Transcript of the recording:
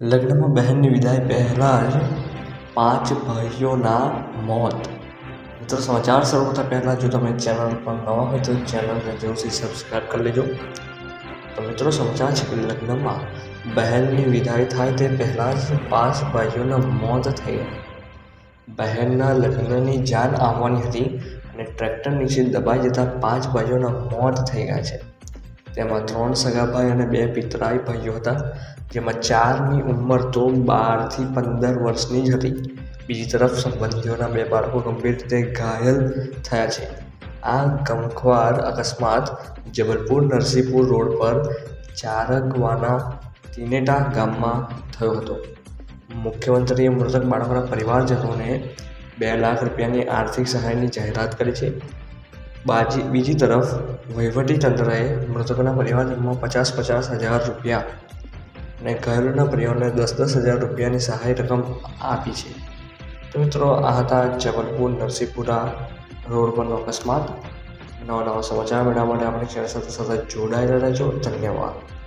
લગ્નમાં બહેનની વિદાય પહેલાં જ પાંચ ભાઈઓના મોત. મિત્રો, સમાચાર શરૂ કરતાં પહેલાં જો તમે ચેનલ પર નવા હોય તો ચેનલને જરૂરથી સબસ્ક્રાઈબ કરી લેજો. તો મિત્રો, સમાચાર છે કે લગ્નમાં બહેનની વિદાય થાય તે પહેલાં જ પાંચ ભાઈઓના મોત થઈ ગયા બહેનના લગ્નની જાન આવવાની હતી અને ટ્રેક્ટર નીચે દબાઈ જતાં પાંચ ભાઈઓના મોત થઈ ગયા છે. તેમાં ત્રણ સગાભાઈ અને બે પિતરાઈ ભાઈઓ હતા. જેમાં ચારની ઉંમર તો બારથી પંદર વર્ષની જ હતી. બીજી તરફ સંબંધીઓના બે બાળકો ગંભીર રીતે ઘાયલ થયા છે. આ ગમખ્વાર અકસ્માત જબલપુર નરસિંહપુર રોડ પર ચારકવાના તિનેટા ગામમાં થયો હતો. મુખ્યમંત્રીએ મૃતક બાળકોના પરિવારજનોને બે લાખ રૂપિયાની આર્થિક સહાયની જાહેરાત કરી છે. બાજી, બીજી તરફ વહીવટીતંત્રએ મૃતકોના પરિવારમાં પચાસ પચાસ હજાર રૂપિયા અને ઘાયલોના પરિવારને દસ દસ હજાર રૂપિયાની સહાય રકમ આપી છે. તો મિત્રો, આ હતા જબલપુર નરસિંહપુરા રોડ પરનો અકસ્માત. નવા નવા સમાચાર મેળવવા માટે આપણી ચેનલ સાથે સતત જોડાયેલા રહેજો. ધન્યવાદ.